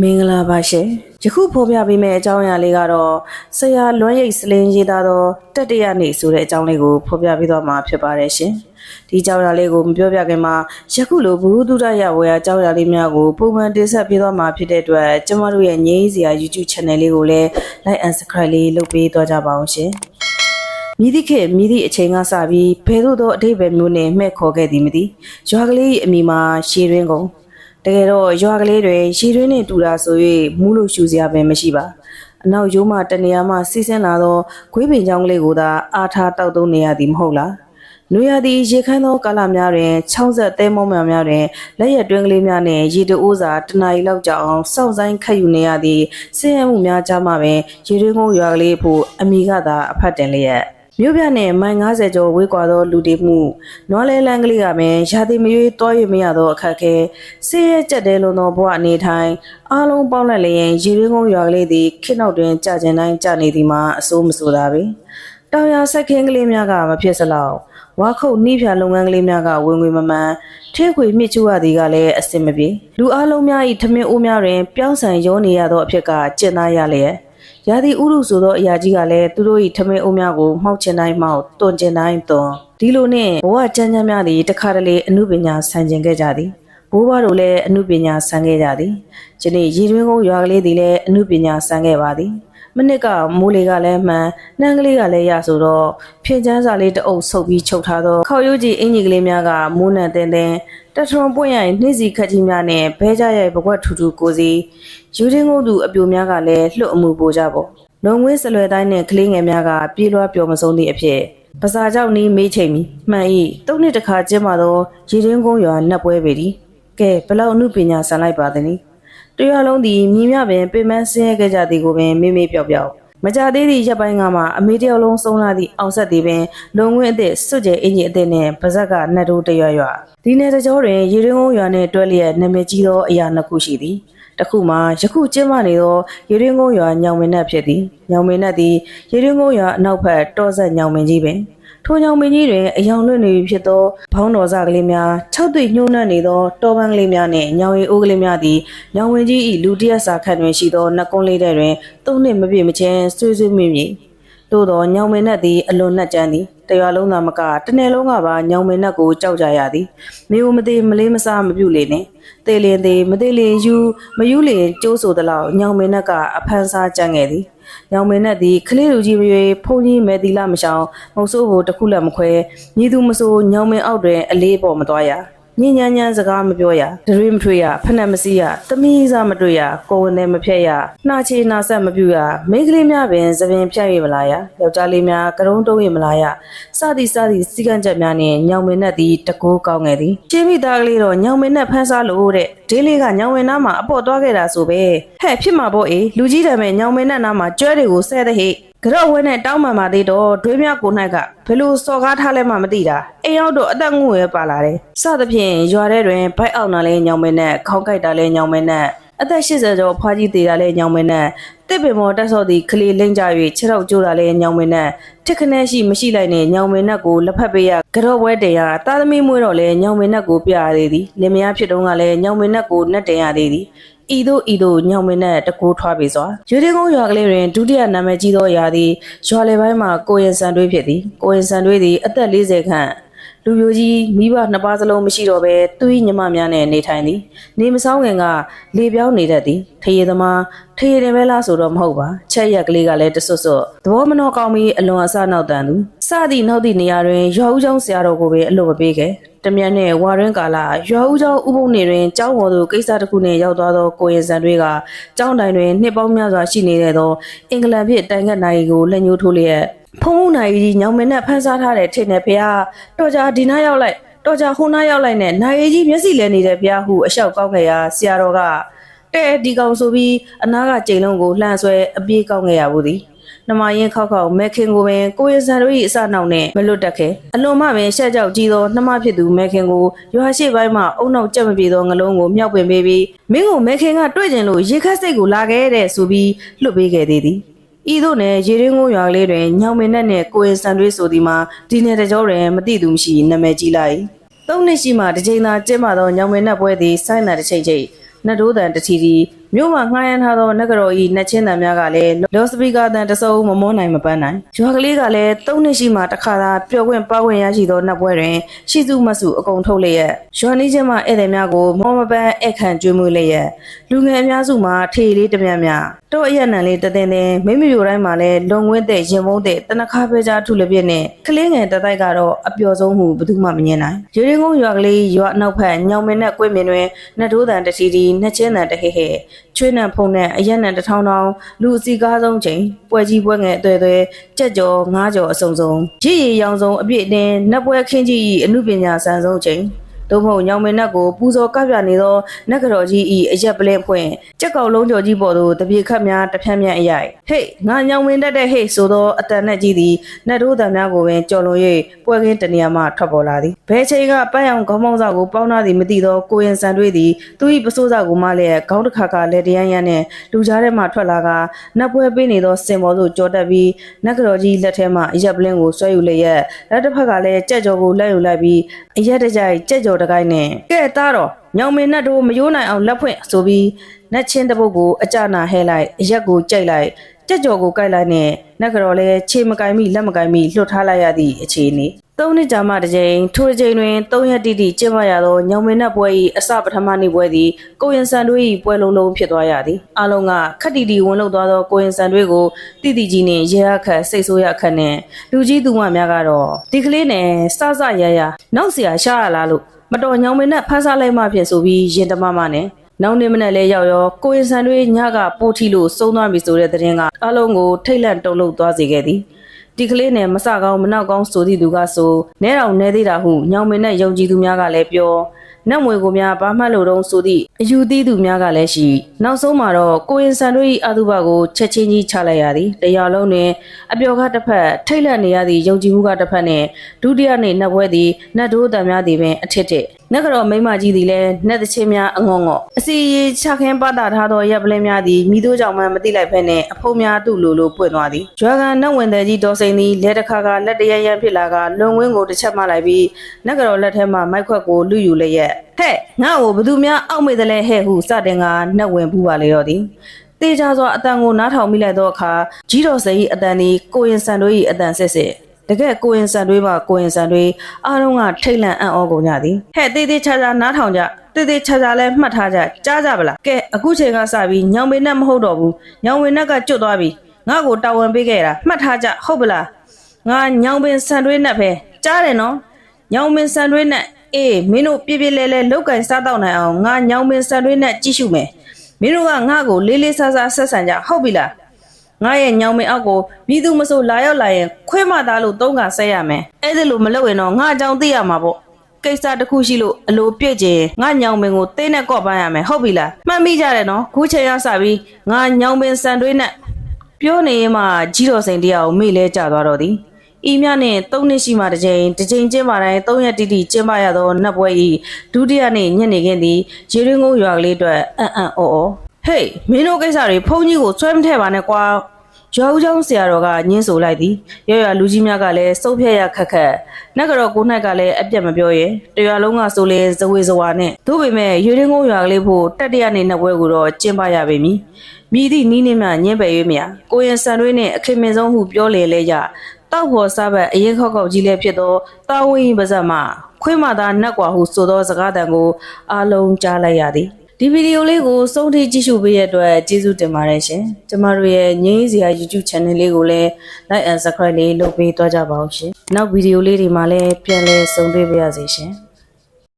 မင်္ဂလာပါရှင်ယခုဖော်ပြပေးမယ့်အကြောင်းအရာလေးကတော့ဆရာလွမ်းရိပ်စလင်းရေးသားသောတတရနေ့ဆိုတဲ့အကြောင်းလေးကိုဖော်ပြပေးသွားမှာဖြစ်ပါတယ်ရှင်ဒီအကြောင်းအရာလေးကိုမပြောပြခင်မှာယခုလိုဘ ഹു တုဒရဝေယအကြောင်းအရာလေးများကိုပုံမှန်တင်ဆက်ပေးသွားမှာဖြစ်တဲ့အတွက်ကျမတို့ရဲ့ငြိမ်းစရာ YouTube Channel လေးကိုလည်း Like and Subscribe လေးလုပ်ပေးသွားကြပါအောင်ရှင်မြည်သည့်ခေတ်မြည်သည့်အချိန်ကစပြီးဘယ်သို့သောအတိတ်ပဲမျိုးနဲ့မှဲ့ခေါ်ခဲ့သည်မသိရွာကလေး၏အမိမှာရှည်ရင်းကုန် တကယ်တော့ရွာကလေးတွေရှည်ရင်းနဲ့တူတာဆို၍မူးလို့ရှူစရာပဲမရှိပါအနောက်ရိုးမှတနေရာမှစီးဆင်းလာသောခွေးပင်ချောင်းကလေးကိုသာအားထားတောက်သုံးနေရသည်မဟုတ်လားနွေရာသီရေခမ်းသောကာလများတွင်ချောင်းဆက်သဲမုံများများတွင်လက်ရက်တွင်းကလေးများနှင့်ရေတိုးစာတနာရီလောက်ကြာအောင်စောင့်ဆိုင်ခတ်ယူနေရသည့်ဆင်းရဲမှုများကြားမှပင်ရေတွင်းကုန်းရွာကလေးဖို့အမိကသာအဖတ်တင်လျက် မြို့ပြနဲ့မိုင်90ကျော်ဝေးကွာသောလူတည်မှုနွားလဲလန်းကလေးကပင်ရာသီမရွေးတွား၍မရသောအခက်အခဲဆင်းရဲကြက်တဲလုံးသောဘဝအနေထိုင်အားလုံးပေါင်းလက်လျင်ရေရင်းကုန်းရွာကလေးသည်ခေတ်နောက်တွင်ကြာကျင်တိုင်းကြာနေသည်မှာအစိုးမဆိုတာပဲတောင်ရဆက်ခင်းကလေးများကမဖြစ်စလောက်ဝါခုတ်နှီးဖြာလုပ်ငန်းကလေးများကဝင်ငွေမမှန်ထဲခွေမြစ်ချူရသည်ကလည်းအစင်မပြေလူအလုံးများ၏ထမင်းအိုးများတွင်ပြောင်းဆန်ရောနေရသောအဖြစ်ကကျင့်သားရလျက် ရာသီဥတုဆိုသောအရာကြီးကလည်းသူတို့၏ထမင်းအိုးများကိုမှောက်ချင်တိုင်းမှောက်တွန်ချင်တိုင်းတွန်ဒီလိုနှင့်ဘဝချမ်းချမ်းများသည်တခါတလေအမှုပညာဆန်ကျင်ခဲ့ကြသည်ဘိုးဘွားတို့လည်းအမှုပညာဆန်ခဲ့ကြသည်ယနေ့ရည်တွင်းကုန်းရွာကလေးသည်လည်းအမှုပညာဆန်ခဲ့ပါသည် မနစ်ကမိုးလေးကလည်းမှန်နှမ်းကလေးကလည်းရဆိုတော့ဖြင်းချမ်းစာလေးတအုပ်ဆုပ်ပြီးချုပ်ထားသောခေါရိုးကြီးအင်ကြီးကလေးများကမိုးနံတင်းတင်းတထွန်ပွင့်ရိုင်နှိစီခက်ကြီးများနဲ့ဘဲကြရိုက်ဘကွက်ထူထူကိုစီယူရင်းကုန်းသူအပြိုများကလည်းလှုပ်အမှုပိုကြပေါ့လုံငွေးစလွယ်တိုင်းနဲ့ကလေးငယ်များကပြေးလွှားပျော်မဆုံးသည့်အဖြစ်ပစာကြောက်နီးမေးချိန်မီမှန်၏တုံးနှစ်တစ်ခါကျင်းမာသောရေရင်းကုန်းရွာနတ်ပွဲပေသည်ကဲဘလောက်အမှုပညာဆန်လိုက်ပါသနည်း တရွာလုံးသည်မြည်မြပင်ပင်မဆင်းရဲခဲ့ကြသည်ကိုပင်မေးမေးပျောက်ပျောက်မကြသေးသည့်ရက်ပိုင်းကမှအမေတယောက်လုံးဆုံးလာသည့်အောင်ဆက်သည်ပင်လုံငွေအသည့်စွတ်ကျဲအင်ကြီးအသည့်နှင့်ပါဇက်ကနှတ်တိုးတရွရွဒီနယ်တကြောတွင်ရေရင်းကုန်းရွာနှင့်တွဲလျက်နာမည်ကြီးသောအရာနှစ်ခုရှိသည်တစ်ခုမှာယခုကျင်းပနေသောရေရင်းကုန်းရွာညောင်မင်းနတ်ဖြစ်သည်ညောင်မင်းနတ်သည်ရေရင်းကုန်းရွာအနောက်ဘက်တောဆက်ညောင်မင်းကြီးပင် ထိုညောင်မင်းကြီးတွင်အယောင်လွင့်နေပြီဖြစ်သောဘောင်းတော်စကလေးများ၆သွေညှိုးနှံ့နေသောတောပန်းကလေးများနှင့်ညောင်ရီအိုးကလေးများသည်ညောင်ဝင်ကြီး၏လူတရက်စာခန့်တွင်ရှိသောနှက်ကုန်းလေးထဲတွင်သုံးနှစ်မပြည့်မချင်းဆွေးဆွေးမြင့်မြင့်သို့သောညောင်မင်းနတ်သည်အလွန်နှက်ကြမ်းသည်တရွာလုံးသာမကတစ်နယ်လုံးကပါညောင်မင်းနတ်ကိုကြောက်ကြရသည်မေဦးမသေးမလေးမစားမပြုတ်လေနှင့်သေလင်သေးမသေးလင်ယူမယူလင်ကျိုးဆိုသလောက်ညောင်မင်းနတ်ကအဖန်စားကြံခဲ့သည် ညောင်မင်းနတ်သည်ခလေးလူကြီးမရွေဖုန်ကြီးမဲသီလမရှောင်မုတ်ဆိုးကိုတစ်ခုလက်မခွဲမြည်သူမဆိုးညောင်မင်းအောက်တွင်အလေးပေါ်မသွားရ ညဉ့်ညမ်းညမ်းစကားမပြောရဒရွေမထွေးရဖက်နှက်မစီးရသမီးစားမတွေ့ရကိုယ်ဝင်တယ်မဖြတ်ရနှာချေနှာဆက်မပြူရမိန်းကလေးများပင်သပင်ဖြတ်ရမလားရယောက်ျားလေးများကရုံးတုံးရမလားရစသည်စသည်စီကံချက်များနှင့်ညောင်မင်းနဲ့သည်တကိုးကောင်းခဲ့သည်ချင်းမိသားကလေးတော့ညောင်မင်းနဲ့ဖမ်းစားလို့တဲ့ဒေးလေးကညောင်မင်းနားမှာအပေါ်သွားခဲ့တာဆိုပဲဟဲ့ဖြစ်မှာပေါ့အေးလူကြီးတယ်မဲ့ညောင်မင်းနဲ့နားမှာကျွဲတွေကိုဆဲတဲ့ဟိ ကြော့ဝဲနဲ့တောင်းပန်ပါသေးတော့ဒွေးမြကို၌ကဘယ်လိုစော်ကားထားလဲမှမသိတာအိမ်ရောက်တော့အသက်ငွေပဲပါလာတယ်စသဖြင့်ရွာထဲတွင်ဘိုက်အောင်တာလဲညောင်မင်းနဲ့ခေါင်းကိုက်တာလဲညောင်မင်းနဲ့ အသက်80ကျော်ဖွားကြီးသေးတာလဲညောင်မင်းနဲ့တစ်ပင်မော်တက်ဆော့သည်ကလေးလိမ့်ကြ၍ခြေထောက်ကျိုးတာလဲညောင်မင်းနဲ့တစ်ခနဲရှိမရှိလိုက်နဲ့ညောင်မင်းနဲ့ကိုလက်ဖက်ပေးရကြော့ဝဲတင်ရတာသမီမွေးတော့လဲညောင်မင်းနဲ့ကိုပြရသေးသည်လင်မယားဖြစ်တုန်းကလဲညောင်မင်းနဲ့ကိုနှက်တင်ရသေးသည်ဤသို့ဤသို့ညောင်မင်းနဲ့တကူထွားပေစွာရွေးတင်းကုန်းရွာကလေးတွင်ဒုတိယနာမည်ကြီးသောရာသည်ရွာလေပိုင်းမှာကိုရင်စံတွေးဖြစ်သည်ကိုရင်စံတွေးသည်အသက်40ခန့် လူပြိုကြီးမိဘနှစ်ပါးစလုံးမရှိတော့ဘဲသူ၏ညီမများနဲ့နေထိုင်သည် နေမဆောင်ခင်ကလေပြောင်းနေတတ်သည်ထရေသမားထရေတင်ပဲလားဆိုတော့မဟုတ်ပါချက်ရက်ကလေးကလည်းတဆွတ်ဆွတ်သဘောမနှောကောင်းပြီးအလွန်အဆနောက်တန်သူစသည့်နောက်သည့်နေရာတွင်ရွာဦးချောင်းဆရာတော်ကိုပဲအလို့မပေးခဲ့တမန်နဲ့ဝါရင်းကာလာရွာဦးကျောင်းဥပုံနေတွင်ကျောင်းပေါ်သို့ကိစ္စတစ်ခုနှင့်ရောက်သွားသောကိုရင်စံတွေကကျောင်းတိုင်တွင်နှစ်ပေါင်းများစွာရှိနေတဲ့သောအင်္ဂလန်ဖြစ်တိုင်ကတ်နိုင်ကိုလက်ညှိုးထိုးလျက် ဖုံးမှုနိုင်ကြီးညောင်မင်းနဲ့ဖန်ဆားထားတဲ့ထင်တဲ့ဖះတော်ကြဒီနားရောက်လိုက်တော်ကြဟိုနားရောက်လိုက်နဲ့နိုင်ကြီးမျက်စိလဲနေတဲ့ဖះဟုအလျှောက်ကောက်ခဲ့ရာဆရာတော်ကတဲ့ဒီကောင်ဆိုပြီးအနားကကြိမ်လုံးကိုလှန်ဆွဲအပြေးကောက်ခဲ့ရဘူးသည်နမရင်ခောက်ခောက်မဲခင်ကိုပင်ကိုရစံတို့၏အစနောက်နဲ့မလွတ်တက်ခဲ့အလွန်မှပင်ရှက်ကြောက်ကြီးသောနှမဖြစ်သူမဲခင်ကိုရွာရှိပိုင်းမှအုံနောက်ကြက်မပြေသောငလုံးကိုမြောက်ပင်ပေးပြီးမင်းကိုမဲခင်ကတွေ့ကျင်လို့ရေခက်စိတ်ကိုလာခဲ့တဲ့ဆိုပြီးလွတ်ပေးခဲ့သေးသည် ဤသို့နဲ့ရေရင်းကိုရွာလေးတွင်ညောင်မင်းနဲ့နဲ့ကိုရင်စံတွေးဆိုသည်မှာဒီနယ်တကြောတွင်မတိသူမရှိနာမည်ကြီးလိုက်သုံးနှစ်ရှိမှတစ်ချိန်သာကျင်းပသောညောင်မင်းနဲ့ပွဲသည်ဆိုင်းတာတစ်ချိန်ချိန်နှစ်တိုးတန်တချီတီမြို့မှာငှားရမ်းထားသောနဂရောဤနှစ်ချင်းတန်များကလည်းလော့စပီကာတန်တစုံမမောနိုင်မပန်းနိုင်ရွာကလေးကလည်းသုံးနှစ်ရှိမှတစ်ခါသာပျော်ခွင့်ပါဝင်ရရှိသောနတ်ပွဲတွင်ရှိစုမစုအကုန်ထုတ်လျက်ရွာနီးချင်းမှဧည့်သည်များကိုမောမပန်းအခန့်ကျွေးမွေးလျက်လူငယ်အများစုမှာထေလေးတမြတ်မြ တ်တော့အရက်နံလေးတသင်သင်မိမိမျိုးတိုင်းမှာလည်းလုံငွင်းတဲ့ရင်မုန်းတဲ့တနခါပဲကြားထုလပြည့်နဲ့ကလေးငယ်တတိုက်ကတော့အပျော်ဆုံးမှုဘယ်သူမှမငြင်းနိုင်ရေရင်းကုန်းရွာကလေးရွာအနောက်ဖက်ညောင်မင်းနဲ့ကွေ့မြင်တွင်နှစ်ထိုးတန်တတီတီနှစ်ချင်းတန်တဟဲ့ဟဲ့ချွေးနံဖုံနဲ့အရက်နံတစ်ထောင်ထောင်လူအစီကားဆုံးချိန်ပွဲကြီးပွဲငယ်အသွဲသွဲကြက်ကြော်ငားကြော်အစုံစုံရည်ရည်ရောင်စုံအပြည့်အတင်းနတ်ပွဲခင်းကြီးဤအမှုပညာဆန်ဆုံးချိန် သို့မဟုတ်ညောင်မင်းနတ်ကိုပူဇော်ကပ်ပြနေသောနတ်ကတော်ကြီးဤအရက်ပလင်းဖွင့်ကြက်ကောင်လုံးကျော်ကြီးပေါ်သို့တပြေခတ်များတစ်ဖြန်းဖြန်းအရိုက်ဟေ့ငါညောင်မင်းတက်တဲ့ဟေ့ဆိုသောအတန်နဲ့ကြီးသည်နတ်တို့တန်များကိုပင်ကြော်လွန်၍ပွဲခင်းတနေရာမှထွက်ပေါ်လာသည်ဘဲချိန်ကပန်းရောင်ခေါင်းပေါင်းစာကိုပေါင်းထားသည်မသိသောကိုရင်ဆန်တွေးသည်သူ၏ပစိုးစာကိုမှလည်းခေါင်းတစ်ခါခါလက်တရန်ရန်နှင့်လူကြားထဲမှထွက်လာကနတ်ပွဲပေးနေသောစင်ပေါ်သို့ကြော်တက်ပြီးနတ်ကတော်ကြီးလက်ထဲမှအရက်ပလင်းကိုဆွဲယူလျက်လက်တစ်ဖက်ကလည်းကြက်ကြော်ကိုလက်ယူလိုက်ပြီး အရက်တကြိုက်ကြက်ကြော်တစ်ကိုင်းနဲ့ကဲသားတော်ညောင်မင်းနတ်တို့မယိုးနိုင်အောင်လက်ဖွင့်ဆိုပြီးနတ်ချင်းတစ်ပုတ်ကိုအကြနာဟဲလိုက်အရက်ကိုကြိုက်လိုက် ကြက်ကြော်ကိုကြိုက်လိုက်နဲ့နတ်ကတော်လည်းခြေမကင်မိလက်မကင်မိလွတ်ထားလိုက်ရသည့်အခြေအနေသုံးနှစ်ကြာမှတစ်ကြိမ်ထိုတစ်ကြိမ်တွင်သုံးရက်တိတိကျင်းပရသောညောင်မင်းနတ်ပွဲ၏အစပထမနေ့ပွဲသည်ကိုရင်ဆန်တို့၏ပွဲလုံးလုံးဖြစ်သွားရသည်အလုံးကခက်တီတီဝင်လောက်သွားသောကိုရင်ဆန်တို့ကိုတိတိကြီးနှင့်ရေရခတ်စိတ်ဆိုးရခတ်နှင့်လူကြီးသူမများကတော့ဒီကလေးနဲ့စစရရနောက်เสียရှားရလားလို့မတော်ညောင်မင်းနဲ့ဖမ်းစားလိုက်မှဖြစ်ဆိုပြီးရင်တမမနဲ့ နောက်နေ့မနေ့လဲရောက်ရောကိုရင်ဆန်တွေညကပို့ထီလို့စုံသွားပြီဆိုတဲ့သတင်းကအလုံးကိုထိတ်လန့်တုန်လှုပ်သွားစေခဲ့သည်ဒီကလေးနဲ့မဆကောင်းမနောက်ကောင်းဆိုသည့်သူကဆိုနဲတော်နဲသေးတာဟုညောင်မင်းနဲ့ယုံကြည်သူများကလည်းပြောနတ်မွေကိုများဘာမှလို့တုံးဆိုသည့်အယူသီးသူများကလည်းရှိနောက်ဆုံးမှာတော့ကိုရင်ဆန်တို့၏အတုပကိုချက်ချင်းကြီးချလိုက်ရသည်တရားလုံးတွင်အပျော်ကတစ်ဖက်ထိတ်လန့်နေရသည့်ယုံကြည်မှုကတစ်ဖက်နှင့်ဒုတိယနေ့နတ်ပွဲသည်နတ်တို့တံများသည်ပင်အထစ်ထစ် နတ်ကတော်မိမကြီးသည်လည်းနတ်တချင်းများအငေါငေါအစီရီချခင်းပတာထားသောရပ်ပလင်းများသည်မိတို့ကြောင့်မှမသိလိုက်ဖက်နှင့်အဖုံးများသူ့လိုလိုပွင့်သွားသည်ကြွားကန်နတ်ဝင်တဲ့ကြီးတော်စိန်သည်လက်တစ်ခါကလက်တရရန်ဖြစ်လာကလွန်ဝင်းကိုတစ်ချက်မှလိုက်ပြီးနတ်ကတော်လက်ထဲမှမိုက်ခွက်ကိုလူယူလျက်ဟဲ့ငါ့ကိုဘသူများအောက်မေ့တယ်လဲဟဲ့ဟုစတင်ကနတ်ဝင်ပူပါလေတော့သည်တေချာစွာအတန်ကိုနားထောင်မိလိုက်သောအခါကြီးတော်စိန်၏အတန်သည်ကိုရင်ဆန်တို့၏အတန်စစ်စစ် တကယ်ကိုရင်ဆန်တွေးပါကိုရင်ဆန်တွေးအားလုံးကထိတ်လန့်အံ့ဩကုန်ကြသည်ဟဲ့တေးသေးချာချာနားထောင်ကြတေးသေးချာချာလဲမှတ်ထားကြကြားကြပလားကဲအခုချိန်ကစပြီးညောင်မေနဲ့မဟုတ်တော့ဘူးညောင်မေနဲ့ကကျွတ်သွားပြီငါ့ကိုတာဝန်ပေးခဲ့တာမှတ်ထားကြဟုတ်ပလားငါညောင်ပင်ဆန်တွေးနဲ့ပဲကြားတယ်နော်ညောင်ပင်ဆန်တွေးနဲ့အေးမင်းတို့ပြပြလဲလဲလောက်ကင်စားတော့နိုင်အောင်ငါညောင်ပင်ဆန်တွေးနဲ့ကြည့်ရှုမယ်မင်းတို့ကငါ့ကိုလေးလေးဆာဆာဆက်ဆံကြဟုတ်ပြီလား ငါရဲ့ညောင်မင်းအောက်ကိုမိသူမဆိုလာရောက်လာရင်ခွဲမသားလို့သုံးကဆက်ရမယ်အဲ့ဒါလို့မလုပ်ရင်တော့ငါအကြောင်းသိရမှာပေါ့ကိစ္စတစ်ခုရှိလို့အလိုပြည့်ကျင်ငါညောင်မင်းကိုတင်းနဲ့ကော့ပန်းရမယ်ဟုတ်ပြီလားမှတ်မိကြတယ်နော်ခုချိန်ရစပြီးငါညောင်မင်းစံတွေးနဲ့ပြောနေရင်မှကြီးတော်စိန်တရားကိုမေ့လဲကြသွားတော့သည်ဤမြနဲ့၃နှစ်ရှိမှတစ်ကြိမ်တစ်ကြိမ်ကျင်းပါတိုင်း၃ရက်တိတိကျင်းပရသောနတ်ပွဲဤဒုတိယနေ့ညနေခင်းသည်ရေရင်းကုန်းရွာကလေးအတွက်အံ့အံ့အော်အော်ဟေးမင်းတို့ကိစ္စတွေဖုန်းကြီးကိုဆွဲမထည့်ပါနဲ့ကွာ ရွာဦးချောင်းဆရာတော်ကညင်းဆိုလိုက်သည်ရရလူကြီးများကလည်းစုပ်ဖြတ်ရခက်ခက်နတ်ကတော့ကို၌ကလည်းအပြတ်မပြောရဲတရွာလုံးကဆိုလေဇဝေဇဝါနဲ့သို့ပေမဲ့ရွေရင်းကုန်းရွာကလေးဖို့တက်တရနေနှစ်ပွဲကိုတော့ကျင်းပရပေမည်မြည်သည့်နီးနေမှညင်းပယ်၍မြာကိုရင်ဆန်တွေးနဲ့အခင်မင်ဆုံးဟုပြောလေလဲကြတောက်ဖို့စားဘက်အရင်ခောက်ခောက်ကြီးလည်းဖြစ်သောတာဝင်းပါဇက်မှခွေးမသာနတ်ကွာဟုဆိုသောစကားတန်ကိုအားလုံးကြားလိုက်ရသည် ဒီဗီဒီယိုလေးကိုစုံထိကြည့်ရှုပေးရတဲ့အတွက်ကျေးဇူးတင်ပါတယ်ရှင်။ကျမတို့ရဲ့ငင်းစရာ YouTube Channel လေးကိုလည်း Like and Subscribe လေးလုပ်ပေးသွားကြပါဦးရှင်။နောက်ဗီဒီယိုလေးတွေမှာလည်းပြန်လည်ဆုံတွေ့ပါရစေရှင်။